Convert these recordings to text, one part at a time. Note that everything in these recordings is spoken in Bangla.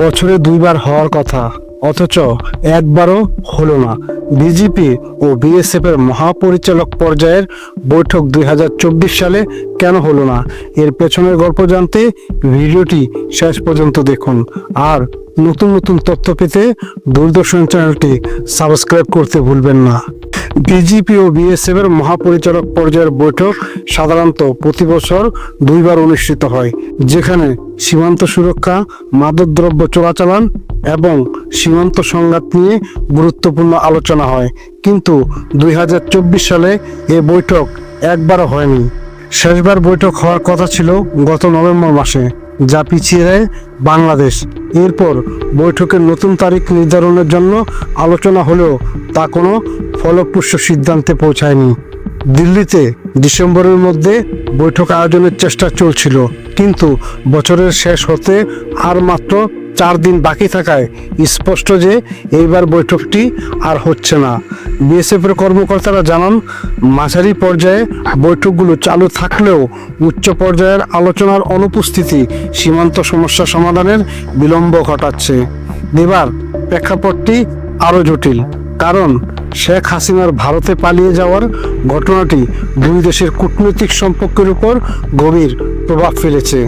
বছরে দুইবার হওয়ার কথা, অথচ একবারও হলো না। বিজেপি ও বিএসএফ এর মহাপরিচালক পর্যায়ের বৈঠক দুই হাজার চব্বিশ সালে কেন হলো না? এর পেছনের গল্প জানতে ভিডিওটি শেষ পর্যন্ত দেখুন। আর নতুন নতুন তথ্য পেতে দূরদর্শন চ্যানেলটি সাবস্ক্রাইব করতে ভুলবেন না। বিজেপি ও বিএসএফ এর মহাপরিচালক পর্যায়ের বৈঠক সাধারণত প্রতি বছর দুইবার অনুষ্ঠিত হয়, যেখানে সীমান্ত সুরক্ষা, মাদকদ্রব্য চোরাচালান এবং সীমান্ত সংঘাত নিয়ে গুরুত্বপূর্ণ আলোচনা হয়। কিন্তু দুই হাজার চব্বিশ সালে এ বৈঠক একবারও হয়নি। শেষবার বৈঠক হওয়ার কথা ছিল গত নভেম্বর মাসে, যা পিছিয়ে দেয় বাংলাদেশ। এরপর বৈঠকের নতুন তারিখ নির্ধারণের জন্য আলোচনা হলেও তা কোনো ফলপ্রসূ সিদ্ধান্তে পৌঁছায়নি। দিল্লিতে ডিসেম্বরের মধ্যে বৈঠক আয়োজনের চেষ্টা চলছিল, কিন্তু বছরের শেষ হতে আর মাত্র চার দিন বাকি থাকায় স্পষ্ট যে এইবার বৈঠকটি আর হচ্ছে না। বিএসএফের কর্মকর্তারা জানান, মাঝারি পর্যায়ে বৈঠকগুলো চালু থাকলেও উচ্চ পর্যায়ের আলোচনার অনুপস্থিতি সীমান্ত সমস্যা সমাধানের বিলম্ব ঘটাচ্ছে। এবার প্রেক্ষাপটটি আরও জটিল। কারণ শেখ হাসিনার ভারতে পালিয়ে যাওয়ার ঘটনাটি দুই দেশের কূটনৈতিক সম্পর্কের উপর গভীর প্রভাব ফেলেছে।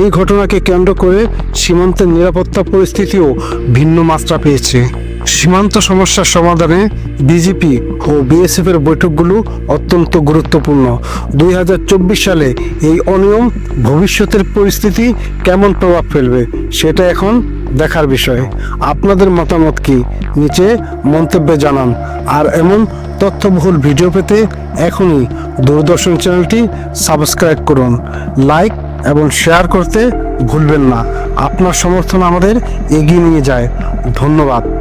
এই ঘটনাকে কেন্দ্র করে সীমান্তের নিরাপত্তা পরিস্থিতিও ভিন্ন মাত্রা পেয়েছে। সীমান্ত সমস্যার সমাধানে বিজেপি ও বিএসএফ এর বৈঠকগুলো অত্যন্ত গুরুত্বপূর্ণ। দুই হাজার চব্বিশ সালে এই অনিয়ম ভবিষ্যতের পরিস্থিতি কেমন প্রভাব ফেলবে, সেটা এখন দেখার বিষয়। আপনাদের মতামত কি? নিচে মন্তব্যে জানান। আর এমন তথ্যবহুল ভিডিও পেতে এখনই দূরদর্শন চ্যানেলটি সাবস্ক্রাইব করুন। লাইক এবং শেয়ার করতে ভুলবেন না। আপনার সমর্থন আমাদের এগিয়ে নিয়ে যায়। ধন্যবাদ।